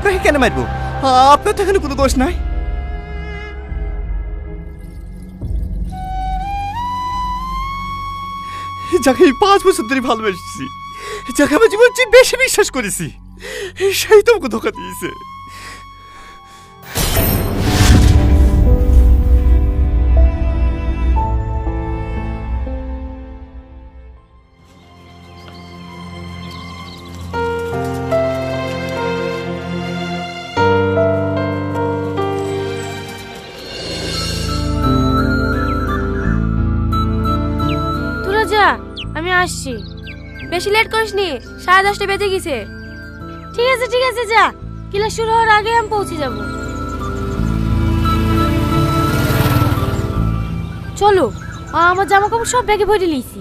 আপনাকে কেন মারবো? আপনার তো এখানে কোনো দোষ নাই। যাকে আমি পাঁচ বছর ধরে ভালোবেসেছি, যাকে আমার জীবন চেয়ে বেশি বিশ্বাস করেছি, সেই তো ধোকা দিয়েছে। আসছি। বেশি লেট করিস নি সাড়ে দশটা বেজে গেছে। ঠিক আছে ঠিক আছে যা। ক্লাস শুরু হওয়ার আগে আমি পৌঁছে যাব। চলো আমার জামা কাপড় সব ব্যাগে ভরে নিয়েছি।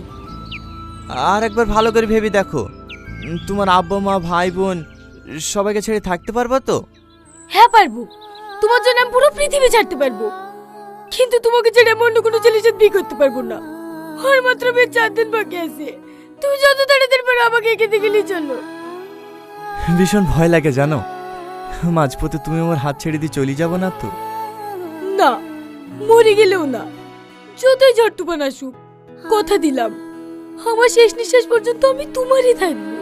আর একবার ভালো করে ভেবে দেখো। তোমার আব্বা মা ভাই বোন সবাইকে ছেড়ে থাকতে পারবা তো? হ্যাঁ পারব। তোমার জন্য আমি পুরো পৃথিবী ছাড়তে পারব। কিন্তু তোমাকে ছেড়ে আমি অন্য কোনো ছেলের সাথে বিয়ে করতে পারব না। আর মাত্র বেশ চার দিন বাকি আছে। তুমি যত তাড়াতাড়ি পারো আমাকে এঁকে গেলেই চলো। ভীষণ ভয় লাগে জানো? মাঝপথে তুমি আমার হাত ছেড়ে দিয়ে চলে যাব না তো? না মরে গেলেও না। যতই ঝড় তুফান আসুক কথা দিলাম। আমার শেষ নিঃশ্বাস পর্যন্ত আমি তোমারই থাকব।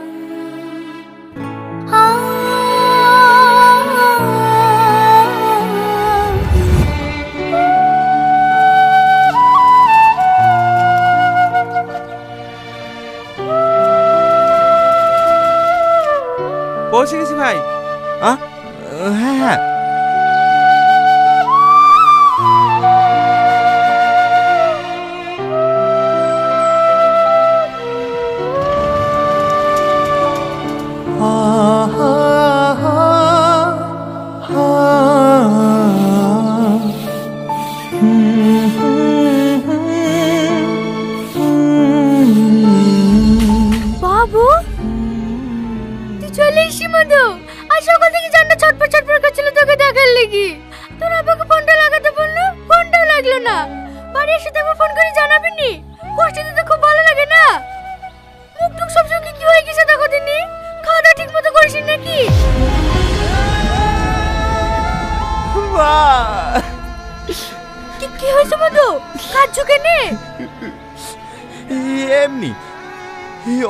পৌঁছে গেছি ভাই আহ হ্যাঁ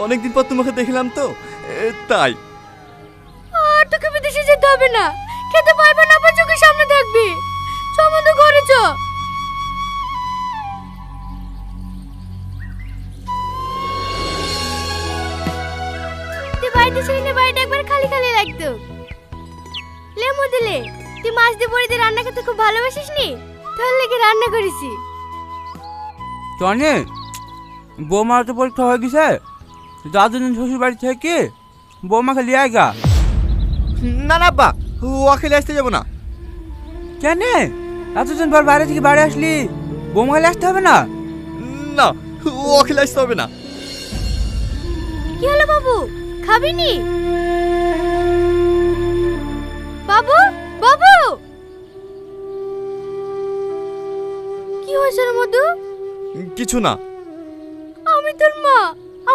অনেকদিন পর তোমাকে দেখলাম তো। তাই। আর তোকে বিদেশে যেতে হবে না। খেতে পারবে না আবার চোখের সামনে থাকবি। সম্বন্ধ ঘরে চ। তুই বাড়িতে ছিলি না বাড়িটা একবার খালি খালি লাগতো। লে মদিলে তুই মাছ দিয়ে বড়ি দিয়ে রান্না করতে খুব ভালোবাসিস নি? তোর লেগে রান্না করেছি। টনি বৌমার তো পরীক্ষা হয়ে গেছে। দাদু শ্বশুর বাড়ি থেকে বৌমাকে লিয়ে আয়গা না না আব্বা ও খেলে আসতে যাব না। কেন? এতদিন পর বাইরে থেকে বাড়ি আসলি বৌমাকে আসতে হবে না? না ও খেলে আসতে হবে না। কি হলো বাবু? খাবি নি? বাবু বাবু! কি হয়েছে মধু? কিছু না। আমি তোর মা।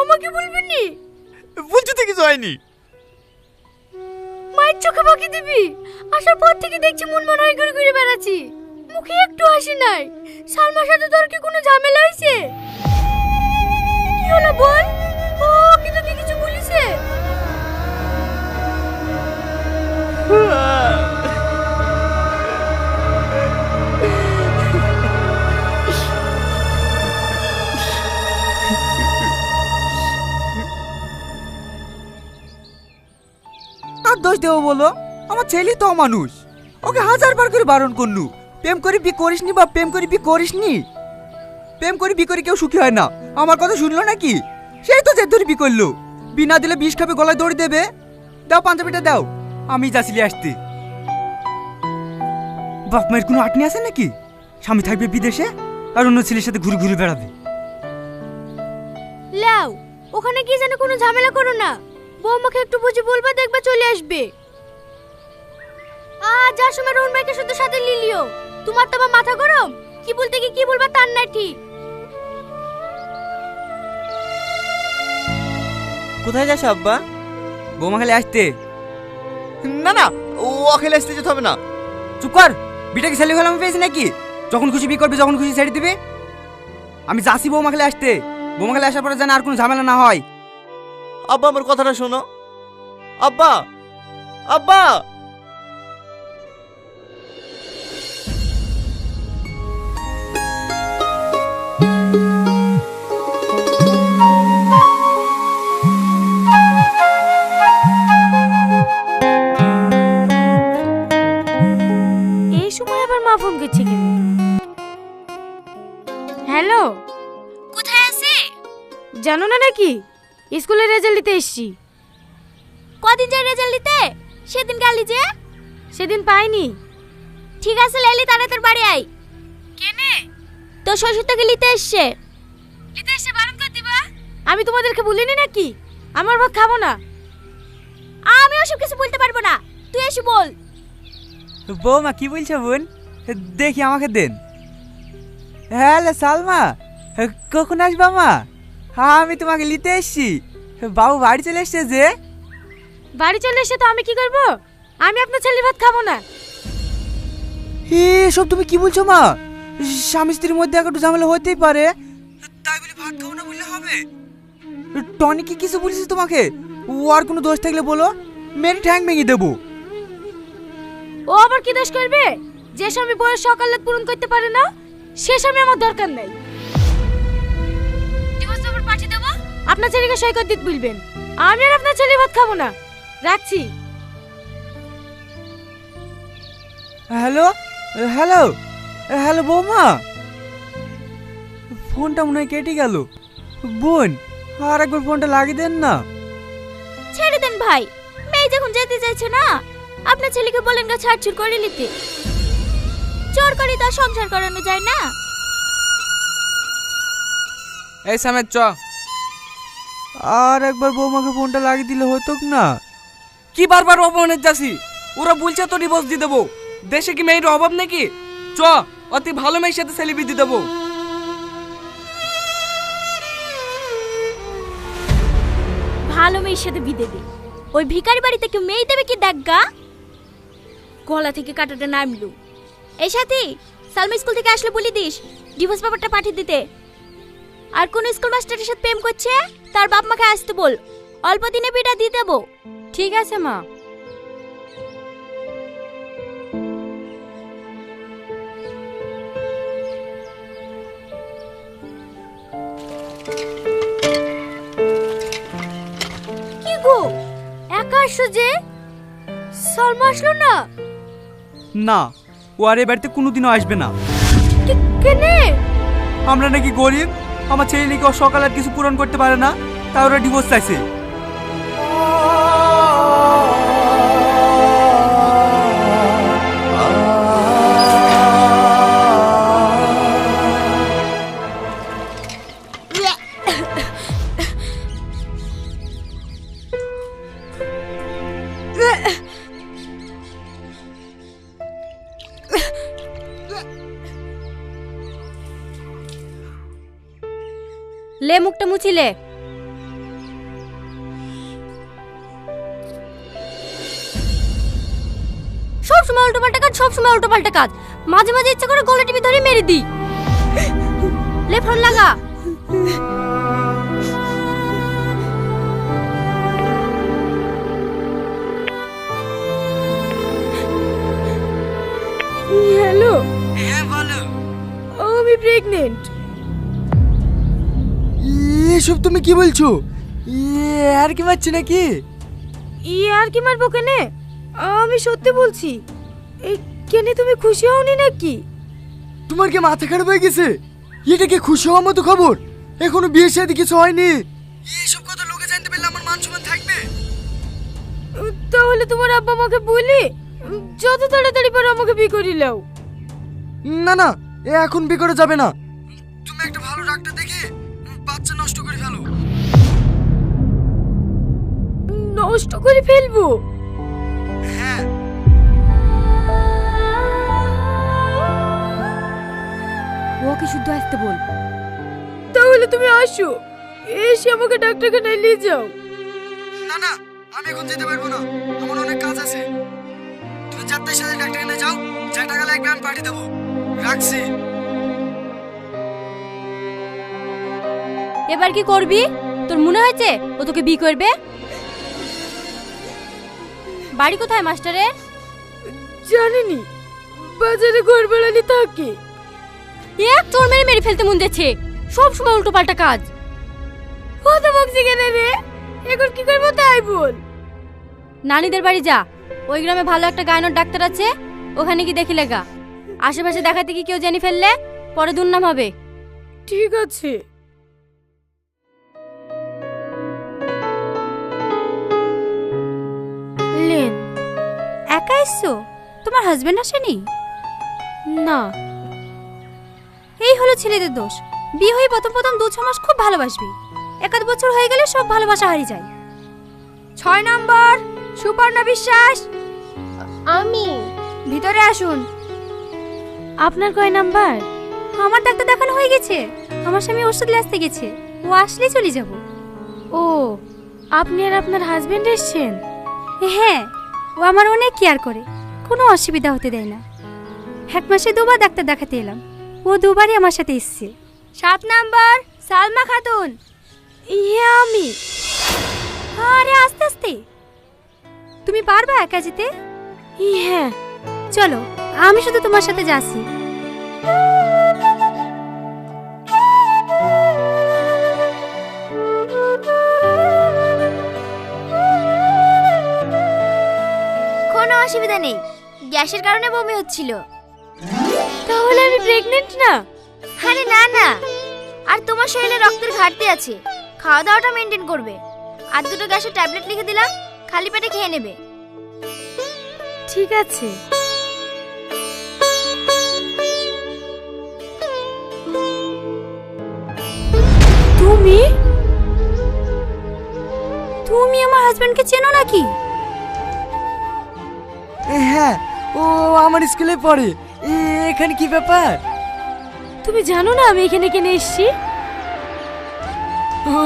আমাকে বলবি নি বলছি তো কিছু হয়নি। মায়ের চোখে বাকি দিবি? আসার পর থেকে দেখছি মন মন হয় ঘুরে ঘুরে বেড়াচ্ছি। মুখে একটু হাসি নাই। সালমার সাথে তোর কি কোনো ঝামেলা হয়েছে? কি হলো বল? ও কি তোকে কিছু বলিছে? দোষ বলো, আমার ছেলে তো মানুষ ওকে হাজার বার করে বারণ করলু। প্রেম করে বি করিসনি বা প্রেম করে বি করিসনি? প্রেম করে বি করে কেউ সুখী হয় না। আমার কথা শুনলো নাকি? সেই তো জেদ ধরে বি করল। বিনা দিলে বিষ খাবে, গলায় দড়ি দেবে। দাও পাঞ্জাবিটা দাও। আমি যাচ্ছিলি আসতে। বাপ মায়ের কোনো আটনি আছে নাকি? স্বামী থাকবে বিদেশে, আর অন্য ছেলের সাথে ঘুরে ঘুরে বেড়াবে। লাও, ওখানে গিয়ে যেন কোনো ঝামেলা করো না। বৌমাকে একটু বুঝে বলবা দেখবা চলে আসবে। আ যার সময় রোহন ভাইকে শুধু সাথে লিলিও তোমার তো আবার মাথা গরম। কি বলতে কি কি বলবা তার নাই ঠিক। কোথায় যাস আব্বা? বৌমা খালি আসতে? না না ও খেলে আসতে যেতে হবে না। চুপ কর বিটা কি ছেলে আমি পেয়েছি নাকি? যখন খুশি বি করবি যখন খুশি ছেড়ে দিবি। আমি যাচ্ছি বৌমা খেলে আসতে। বৌমা খেলে আসার পরে যেন আর কোনো ঝামেলা না হয়। আব্বা আমার কথাটা শোনো। আব্বা আব্বা! এই সময় আবার মা ফোন করছে কেন হ্যালো? কোথায় আছে? জানো না নাকি? স্কুলের রেজাল্ট দিতে এসছি। কদিন যায় রেজাল্ট দিতে সেদিন গেলি যে? সেদিন পাইনি। ঠিক আছে লেলি তারা তোর বাড়ি আই কেনে? তোর শ্বশুর তোকে লিতে এসছে। লিতে এসে বারণ করে দিবা? আমি তোমাদেরকে বলিনি নাকি? আমার ভাত খাব না। আমি ওসব কিছু বলতে পারব না। তুই এসে বল। বৌমা কি বলছো বোন? দেখি আমাকে দেন। হ্যালো সালমা। কখন আসবা মা? হ্যাঁ আমি তোমাকে নিতে এসছি। বাবু বাড়ি চলে এসছে যে। বাড়ি চলে এসে তো আমি কি করব? আমি আপনার ছেলের ভাত খাব না। এসব তুমি কি বলছো মা? স্বামী স্ত্রীর মধ্যে একটু ঝামেলা হতেই পারে। তাই বলে ভাত খাব না বললে হবে? টনি কি কিছু বলেছিস তোমাকে? ও আর কোনো দোষ থাকলে বলো। মেরে ঠ্যাং ভেঙে দেবো। ও আবার কি দোষ করবে? যে স্বামী বয়স সকালে পূরণ করতে পারে না সে স্বামী আমার দরকার নাই। আপনার ছেলেকে সই করে দিতে বলবেন। আমি আর আপনার ছেলে ভাত খাব না। রাখছি। হ্যালো? হ্যালো? হ্যালো বৌমা? ফোনটা মনে হয় কেটে গেল। বোন আর একবার ফোনটা লাগিয়ে দেন না। ছেড়ে দেন ভাই। মেয়ে যখন যেতে চাইছে না আপনার ছেলেকে বলেন গা ছাড়ছুড় করে নিতে। চোর করে তার সংসার করানো যায় না। এই সামের চ। আর একবার বৌমাকে ফোনটা লাগিয়ে দিলে হতো না? কি বারবার অপমানের যাসি ওরা বলছে তো ডিভোর্স দিয়ে দেবো। দেশে কি মেয়ের অভাব নাকি? চ অতি ভালো মেয়ের সাথে সেলিব্রিটি দিয়ে দেবো। ভালো মেয়ের সাথে বিদে দে ওই ভিখারি বাড়িতে কেউ মেয়ে দেবে কি দেখ গলা থেকে কাটাটা নামলু। এই সাথী সালমা স্কুল থেকে আসলে বলি দিস ডিভোর্স পেপারটা পাঠিয়ে দিতে। আর কোন স্কুল মাস্টারের সাথে প্রেম করছে? তার বাপ মাকে আসতে বল। অল্প দিনে বিটা দিয়ে দেবো। ঠিক আছে মা। কি গো? একা আসছো যে? সলমা আসলো না? না ও আর এ বাড়িতে কোনোদিনও আসবে না। কেনে? আমরা নাকি গরিব আমার ছেলে নাকি ওর সকালে আর কিছু পূরণ করতে পারে না তাই ওরা ডিভোর্স চাইছে। সব সময় উল্টো পাল্টা কাজ সব সময় উল্টো পাল্টা কাজ। মাঝে মাঝে ইচ্ছা করে গলা টিপি ধরে মেরে দিই। লে ফোন লাগা। হ্যালো। হ্যাঁ বলো। আমি প্রেগনেন্ট এসব তুমি কি বলছো? আর কি মারছি নাকি? ই আর কি মারবো কেনে? আমি সত্যি বলছি। এই কেনে তুমি খুশি হওনি নাকি? তোমার কি মাথা খারাপ হয়ে গেছে? এটা কি খুশি হওয়ার মতো খবর? এখনও বিয়ে শাদী কিছু হয়নি। এইসব কথা লোকে জানতে পারলে আমার মান সম্মান থাকবে। তাহলে তোমার আব্বা আমাকে বলি যত তাড়াতাড়ি পারো আমাকে বিয়ে করে নাও। না না এ এখন বিয়ে করা যাবে না। তুমি একটা ভালো ডাক্তার দেখে বাচ্চা নষ্ট করে ফেলো। নষ্ট করে ফেলব? হ্যাঁ ওকে শুদ্ধ আসতে বল। তাহলে তুমি আসো। এসে আমাকে ডাক্তারখানায় নিয়ে যাও। না না আমি এখন যেতে পারব না। আমার অনেক কাজ আছে। সাথে সাথে ডাক্তার এনে যাও যা টাকা লাগবে আমি পাঠিয়ে দেবো। রাখছি। এবার কি করবি? তোর মনে হয়েছে ও তোকে বি করবে? বাড়ি কোথায় মাস্টারে জানিনি। বাজারে ঘর বেড়ানি থাকে। এক তোর মেরে মেরে ফেলতে মন যাচ্ছে। সব সময় উল্টো পাল্টা কাজ। কত বকছি কেন রে এখন কি করব তাই বল। নানিদের বাড়ি যা। ওই গ্রামে ভালো একটা গায়নোর ডাক্তার আছে। ওখানে কি দেখি লেগা। আশেপাশে দেখাতে কি কেউ জেনে ফেললে পরে দুর্নাম হবে। ঠিক আছে। লেন একা এসছো? তোমার হাজবেন্ড আসেনি? না। এই হলো ছেলেদের দোষ। বিয়ে হয়ে প্রথম প্রথম দু ছ মাস খুব ভালোবাসবি। এক আধ বছর হয়ে গেলে সব ভালোবাসা হারিয়ে যায়। ছয় নম্বর সুপর্ণা বিশ্বাস। আমি। ভিতরে আসুন। আপনার কয় নাম্বার? আমার ডাক্তার দেখানো হয়ে গেছে। আমার স্বামী ওষুধ নিয়ে আসতে গেছে। ও আসলে চলে যাব। ও আপনি আর আপনার হাজবেন্ড এসছেন? হ্যাঁ ও আমার অনেক কেয়ার করে। কোনো অসুবিধা হতে দেয় না। এক মাসে দুবার ডাক্তার দেখাতে এলাম। ও দুবারই আমার সাথে এসছে। সাত নাম্বার, সালমা খাতুন। ইয়ে আমি। আরে, আস্তে আস্তে। তুমি পারবা একা যেতে? হ্যাঁ। চলো, আমি শুধু তোমার সাথে যাচ্ছি। কোনো অসুবিধা নেই। গ্যাসের কারণে বমি হচ্ছিল। তাহলে আমি প্রেগনেন্ট না? আরে না না। আর তোমার শরীরে রক্তের ঘাটতি আছে। খাওয়া দাওয়াটা মেনটেন করবে। আর দুটো গ্যাসের ট্যাবলেট লিখে দিলাম খালি পেটে খেয়ে নেবে। ঠিক আছে। তুমি? তুমি আমার হাজবেন্ডকে চেনো নাকি? হ্যাঁ ও আমার স্কুলে পড়ে। এখানে কি ব্যাপার? তুমি জানো না আমি এখানে কেন এসেছি? ও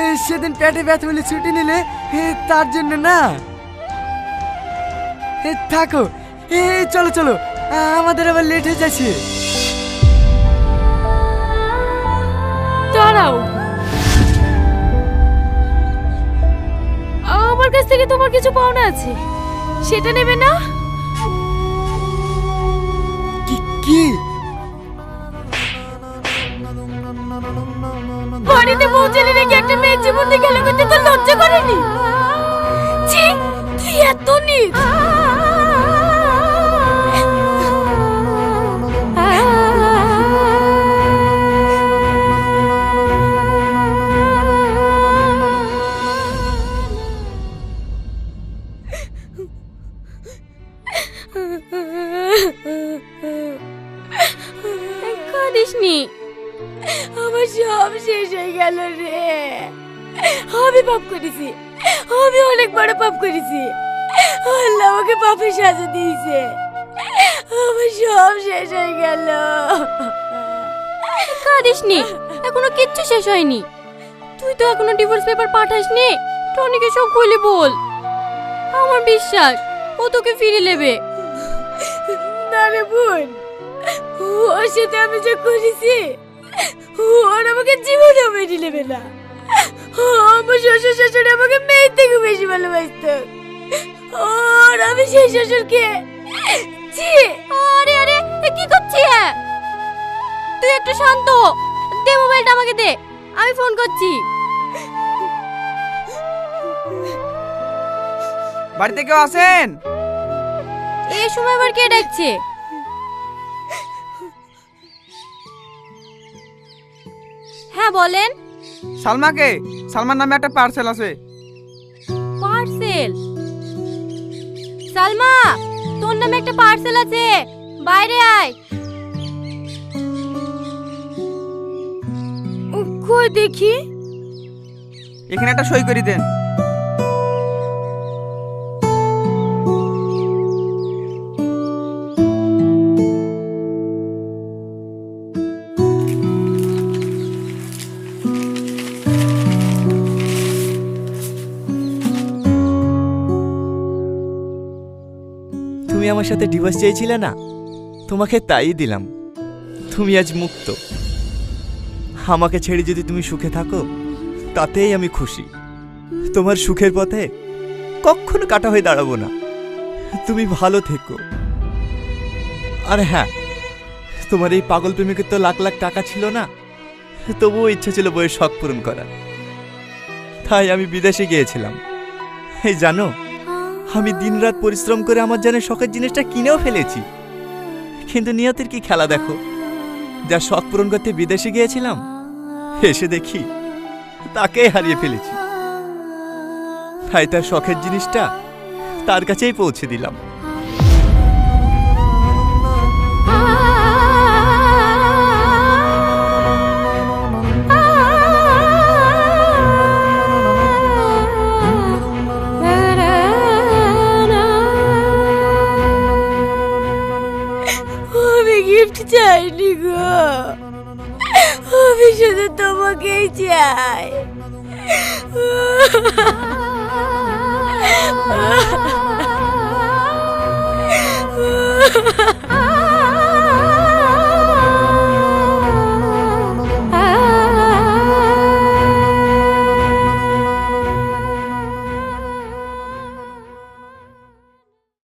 এ, সেদিন পেটে ব্যথা বলে ছুটি নিলে এ, তার জন্য না। এ, থাকো। এ, চলো চলো। আমাদের আবার লেট হয়ে যাচ্ছে। দাঁড়াও। আমার কাছ থেকে তোমার কিছু পাওনা আছে। সেটা নেবে না? কি? বাড়িতে পৌঁছালি নাকি একটা মেয়ের জীবন দিয়ে গেলে করতে তো লজ্জা করেনি? ছি তুই এত নিচ সব শেষ হয়ে গেল রে। আমি পাপ করেছি। আমি অনেক বড় পাপ করেছি। আল্লাহ আমাকে পাপের সাজা দিয়েছে। আমার সব শেষ হয়ে গেল। কাঁদিসনি। এখনও কিচ্ছু শেষ হয়নি। তুই তো এখনও ডিভোর্স পেপার পাঠাসনি। টনিকে সব খুলে বল। আমার বিশ্বাস ও তোকে ফিরে নেবে। না রে বোন ওর সাথে আমি যা করেছি ওর আমাকে জীবনেও মেনে নেবে না। আমার শ্বশুর শাশুড়ি আমাকে মেয়ের থেকে বেশি ভালোবাসত। আর আমি সেই শ্বশুরকে ছি আরে আরে কি করছিস? তুই একটু শান্ত দে মোবাইলটা আমাকে দে আমি ফোন করছি। বাড়িতে কেউ আছেন এই সময় আবার কে ডাকছে? হ্যাঁ বলেন। সালমাকে সালমার নামে একটা পার্সেল আছে। পার্সেল সালমা তোর নামে একটা পার্সেল আছে। বাইরে আয়। কই দেখি? এখানে একটা সই করে দেন। তুমি আমার সাথে ডিভোর্স চেয়েছিলে না? তোমাকে তাই দিলাম। তুমি আজ মুক্ত। আমাকে ছেড়ে যদি তুমি সুখে থাকো, তাতেই আমি খুশি। তোমার সুখের পথে কখনো কাটা হয়ে দাঁড়াবো না। তুমি ভালো থেকো। আর হ্যাঁ তোমার এই পাগল প্রেমিকের তো লাখ লাখ টাকা ছিল না? তবুও ইচ্ছা ছিল বইয়ের শখ পূরণ করা তাই আমি বিদেশে গিয়েছিলাম। এই জানো আমি দিনরাত পরিশ্রম করে আমার জানে শখের জিনিসটা কিনেও ফেলেছি। কিন্তু নিয়তের কি খেলা দেখো? যা শখ পূরণ করতে বিদেশে গিয়েছিলাম, এসে দেখি তাকেই হারিয়ে ফেলেছি। তাই তার শখের জিনিসটা তার কাছেই পৌঁছে দিলাম। চাইনি গো। আমি শুধু তোমাকেই চাই।